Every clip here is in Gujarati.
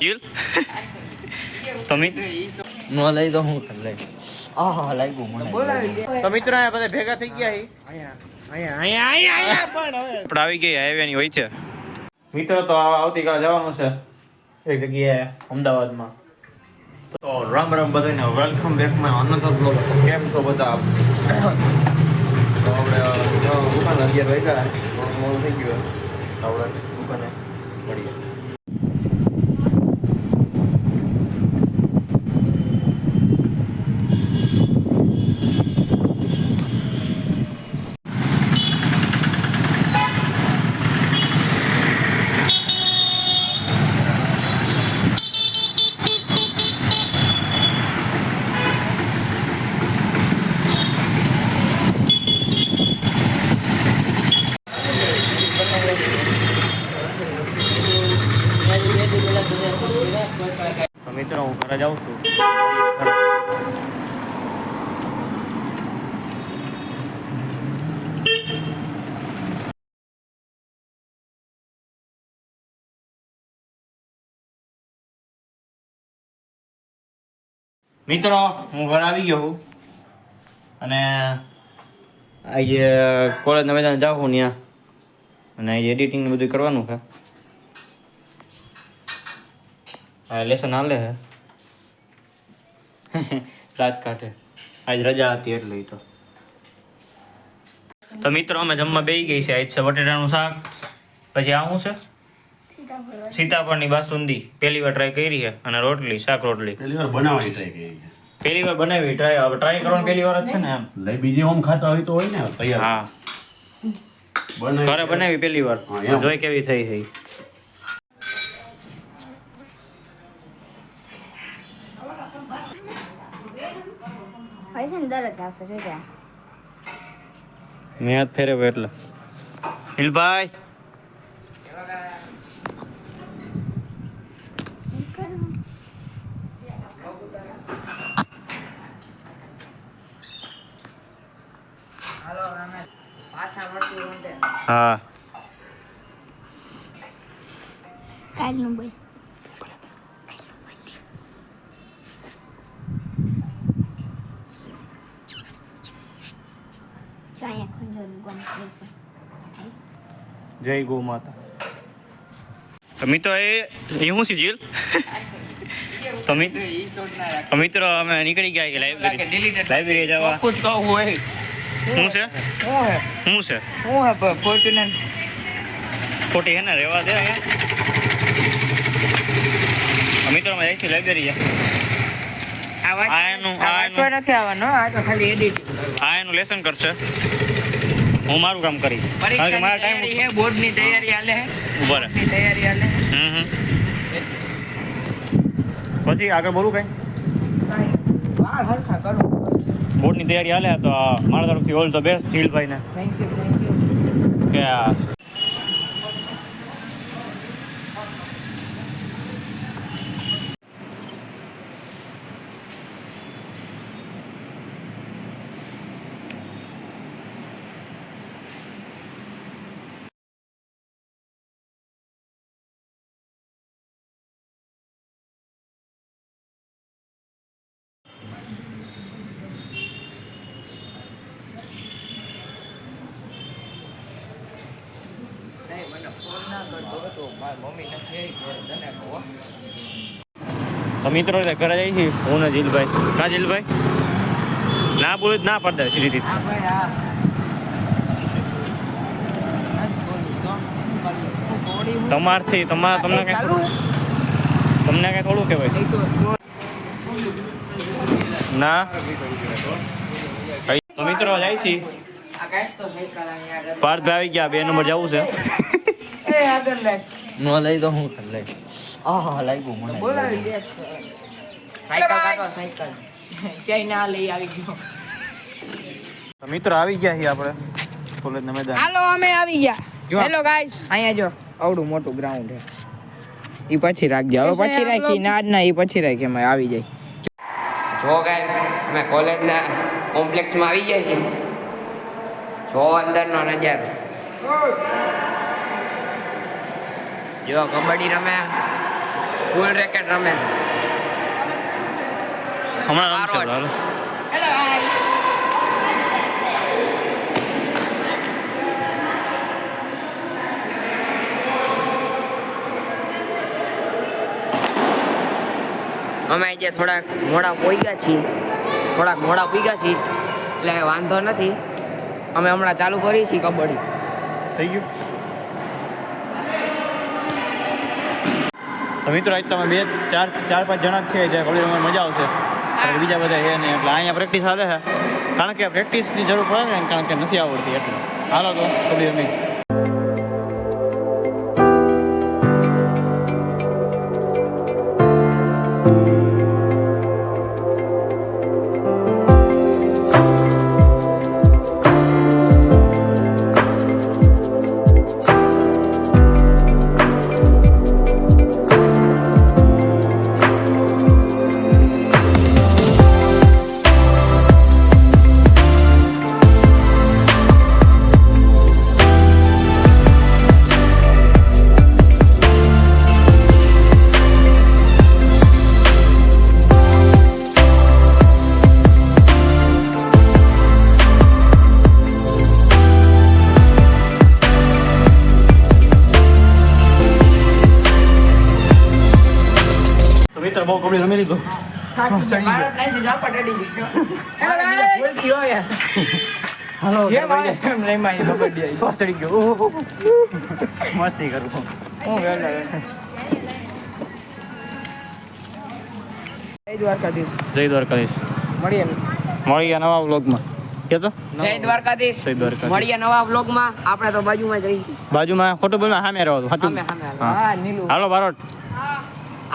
જીલ તો નો લઈ તો હું લઈ. આહા લાગ્યું મને. તો મિત્રો અહીંયા બધા ભેગા થઈ ગયા હી. આપણે આવી ગઈ હાઈવે ની હોય છે. મિત્રો તો આ આવતીકાલે જવાનું છે. એક જગ્યાએ અમદાવાદમાં. તો રામ રામ બધાને welcome back my Anant blog કેમ છો બધા? તો આપણે દુકાન અગિયાર વાગ્યા મોડું થઈ ગયું. આપણે દુકાને મળીએ તો મિત્રો હું ઘરે જાઉં છું. મિત્રો, હું ઘરે આવી ગયો છું. અને આજે કોલેજના મેદાન જાઉં છું ત્યાં અને આજે એડિટિંગ બધું કરવાનું છે. લેસન હાલે હે રાત કાઢે. આજ રજા હતી એટલે તો. તો મિત્રો અમે જમવા બેસી ગઈ છે. આજ છે બટેટાનું શાક. પછી આ શું છે? સીતાફળની. બાસુંદી. પહેલી વાર ટ્રાય કરી છે. અને રોટલી શાક રોટલી. પહેલી વાર બનાવવાની ટ્રાય કરી છે. પહેલી વાર બનાવી ટ્રાય હવે ટ્રાય કરવાની પહેલી વાર જ છે ને એમ. લઈ બીજી ઓમ ખાતા હોય તો હોય ને તૈયાર. હા. બનાવી ઘરે બનાવી પહેલી વાર. હા, જોઈ કેવી થઈ થઈ છે ને દરરોજ આવશે જોજે મેં હાથ ફેરવ્યો એટલે. હિલભાઈ. હા. કાલનું બોલ જો અહીંયા ખંજોર ગમ લેશે જય ગો માતા. તમે તો મિત્રો અમે લાઇબ્રેરી શું છે? આ એનું લેસન કરશે. હું મારું કામ કરી કારણ કે મારા ટાઈમ છે બોર્ડની તૈયારી હાલે છે ઊભા રહે. ની તૈયારી હાલે હમ હમ. પછી આગળ બોલું કઈ? વાહ હરખા કરો બોર્ડની તૈયારી હાલે તો મારા તરફથી ઓલ ધ બેસ્ટ જીલભાઈને. થેન્ક યુ થેન્ક યુ કે આ નહીં મને ફોન ના કરતો હતો મારી મમ્મી નથી આવી ઘરે તને કહો તો મિત્રો ઘરે જઈ છીએ. હું ને જીલભાઈ. કા જીલભાઈ? ના બોલું ના પડે સીધી રીતે. ભાઈ તમારથી તમારા તમને કઈ તમને કઈ થોડું કહેવાય? ના? તો મિત્રો જાય છીએ. પાર્થ આવી ગયા બે નંબર જવું છે. એ આગળ લે નો લઈ તો હું લઈ આહા લાગ્યું મને બોલાવી દે સાયકલ કાઢો સાયકલ. ક્યાંય ના લઈ આવી ગયો. તો મિત્રો આવી ગયા છીએ આપણે કોલેજના મેદાન. હાલો અમે આવી ગયા. હેલો ગાઈસ અહીંયા જો. આવડું મોટું ગ્રાઉન્ડ છે. એ પછી રાખજે. હવે પછી રાખી ના ના એ પછી રાખી અમે આવી જાય જો ગાઈસ અમે કોલેજના કોમ્પ્લેક્સમાં આવી ગયા છીએ. જો અંદરનો નજારો. જો કબડ્ડી રમે. ફૂલ રેકેટ રમે. હમણાં રમશે હેલો ગાઈસ અમે જે થોડાક મોડા પોઈગા છીએ. થોડાક મોડા પીગા છીએ. એટલે વાંધો નથી. અમે હમણાં ચાલુ કરી છીએ કબડ્ડી. થઈ ગયું? તો મિત્રો આજ તમે બે ચાર ચાર પાંચ જણા જ છે જે રમવાની મજા આવશે. બીજા બધા છે નહીં એટલે અહીંયા પ્રેક્ટિસ હાલે છે. કારણ કે પ્રેક્ટિસની જરૂર પડે ને કારણ કે નથી આવડતી એટલે. હાલો તો કબડ્ડી રમી. તો બહુ કબડ્ડી રમી લીધું. મસ્તી કરું જય દ્વારકાધીશ. જય દ્વારકાધીશ. મળીએ. મળી નવા વ્લોગમાં. કેતો જય દ્વારકાધીશ. જય દ્વારકાધીશ. મળીએ નવા વ્લોગમાં. આપણે તો બાજુમાં જ રહી. બાજુમાં ખોટું બોલમાં સામે રહો સાચું સામે સામે. હા. હા હાલો બારોટ.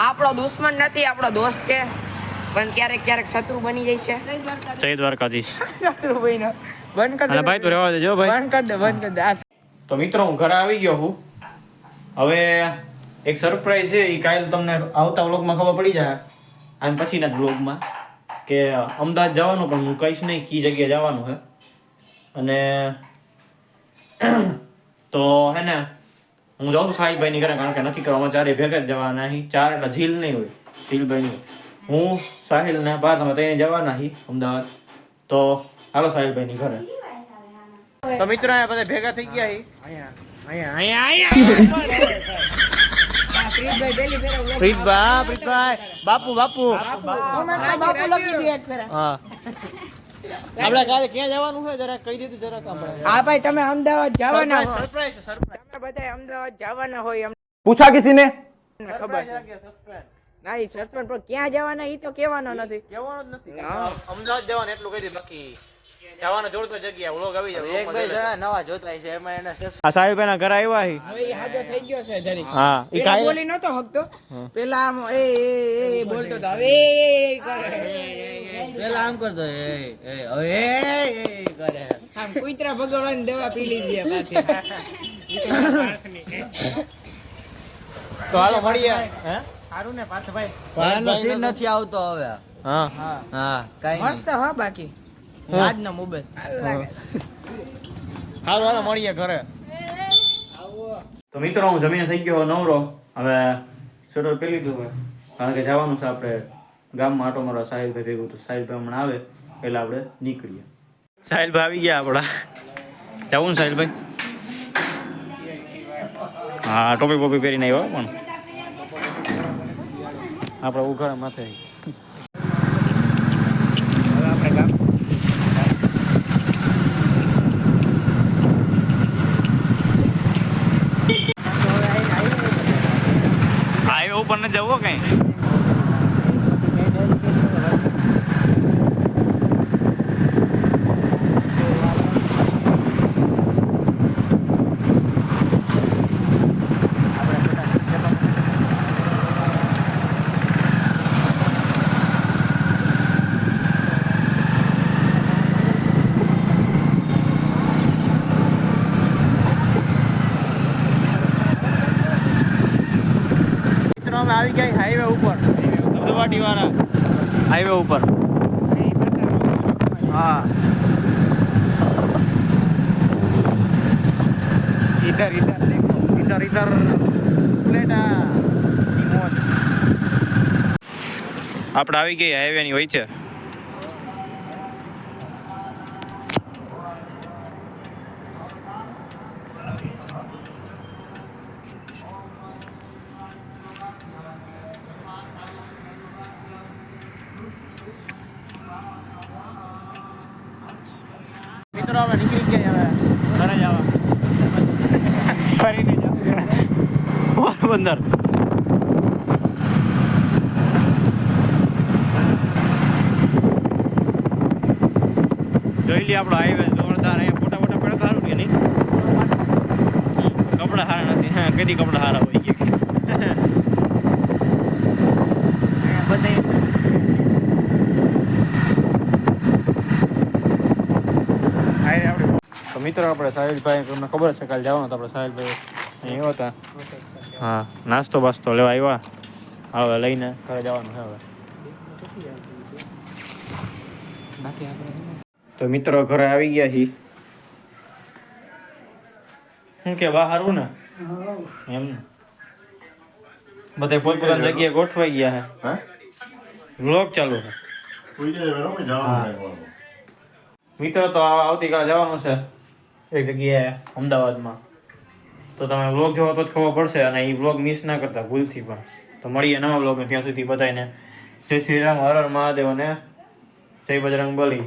આપણો દુશ્મન નથી આપણો દોસ્ત છે. પણ ક્યારેક ક્યારેક શત્રુ બની જાય છે. જય દ્વારકાધીશ. શત્રુ બહીનો બંધ કર ભાઈ તું રહેવા દેજો ભાઈ. બંધ કર દે બંધ કર દે. તો મિત્રો હું ઘરે આવી ગયો છું. હવે એક સરપ્રાઈઝ છે એ કાલ તમને આવતા વ્લોગમાં ખબર પડી જાય. અને પછીના જ વ્લોગમાં કે અમદાવાદ જવાનું પણ હું કહીશ નહીં કઈ જગ્યાએ જવાનું છે. અને તો હે ને હું જાઉં છું સાહિલભાઈની ઘરે કારણ કે નથી કરવામાં ચારે ભેગા જ જવાના અહીં ચાર એટલે ઝીલ નહીં હોય ઝીલભાઈની હું સાહિલ ને બાર તમે ત્યાં જવાના હી અમદાવાદ. તો હાલો સાહિલભાઈની ઘરે. તો મિત્રો અહીંયા બધા ભેગા થઈ ગયા પ્રીતભાઈ બાપુ બાપુ. બાપુ લખી દે હા. આપણે કાલે ક્યાં જવાનું છે જરા કહી દીધું જરાક આપણે હા ભાઈ તમે અમદાવાદ જવાના હો સરપ્રાઈઝ સરપ્રાઈઝ તમે બધા અમદાવાદ જવાના હોય પૂછા કિસીને ખબર છે ના એ સસ્પેન્ડ પણ ક્યાં જવાના એ તો કહેવાનો નથી કહેવાનો જ નથી અમદાવાદ જવાનું એટલું કહી દે બાકી જવાનું જોડતો જગ્યા વ્લોગ આવી જાય એક બે જણા નવા જોતા છે એમાં એને આ સાહેબ એના ઘરે આવ્યા હી હવે ઈ હાજો થઈ ગયો છે જરી હા ઈ પેલા બોલી નતો હકતો પેલા આમ એ એ એ બોલતો તો હવે એ એ કરે પેલા આમ કરતો એ એ હવે એ એ કરે. આમ કુતરા ભગવાન દવા પી લીધી પાછી તો હાલો મળીએ. હે? આનો સીન નથી આવતો હવે. હા. હા. કાઈ મસ્ત હા બાકી. આજનો મોબાઈલ. હાલો હાલો મળીએ ઘરે. તો મિત્રો હું જમીને થઈ ગયો નવરો. હવે સ્વેટર પહેરી લીધું કારણ કે જવાનું છે આપણે ગામમાં આટો મારો સાહિલભાઈ ભેગું તો સાહિલભાઈ હમણાં આવે, એટલે આપણે નીકળીએ. સાહિલભાઈ આવી ગયા આપણા. જવું ને સાહિલભાઈ. હા, ટોપી બોપી પહેરીને આવ્યો પણ. આપણે ઉઘાડા માથે હવે આપણે ગામ હાઈવે ઉપર ન જવો કઈ મિત્રો અમે આવી ગઈ હાઈવે ઉપર. ધબધબાટીવાળા હાઈવે ઉપર. હા. ઇધર ઇધર દેખો. ઇધર ઇધર પ્લેટા આપણે આવી ગઈ હાઈવેની હોય છે મિત્રો આપણે નીકળી ગયા હવે. ઘરે જવા ફરીને જાવ પોરબંદર જોઈ લઈએ આપણો હાઈવે જોરદાર અહીંયા ફોટા મોટા પડે સારું કે નહીં? કપડાં સારા નથી. હા કદી કપડાં સારા હોય ગયા. બધે હાય આપણે તો મિત્રો આપણે સાહિલભાઈ તમને ખબર છે કાલે જવાનું તો આપણે સાહિલભાઈ. અહીં હતા. હા નાસ્તો બાસ્તો લેવા આવ્યા. હવે લઈને ઘરે જવાનું છે હવે. તો મિત્રો ઘરે આવી ગયા છીએ. શું કે બહારું ને? એમ બધા પોતપોતાની જગ્યાએ ગોઠવાઈ ગયા હે? વ્લોગ ચાલુ છે. મિત્રો તો આવતીકાલે જવાનું છે. એક જગ્યાએ અમદાવાદમાં. તો તમે વ્લોગ જોવો તો જ ખબર પડશે અને એ વ્લોગ મિસ ના કરતા, ભૂલથી પણ. તો મળીએ નવા વ્લોગને ત્યાં સુધી બધાને જય શ્રી રામ, હર હર મહાદેવ અને જય બજરંગ બલી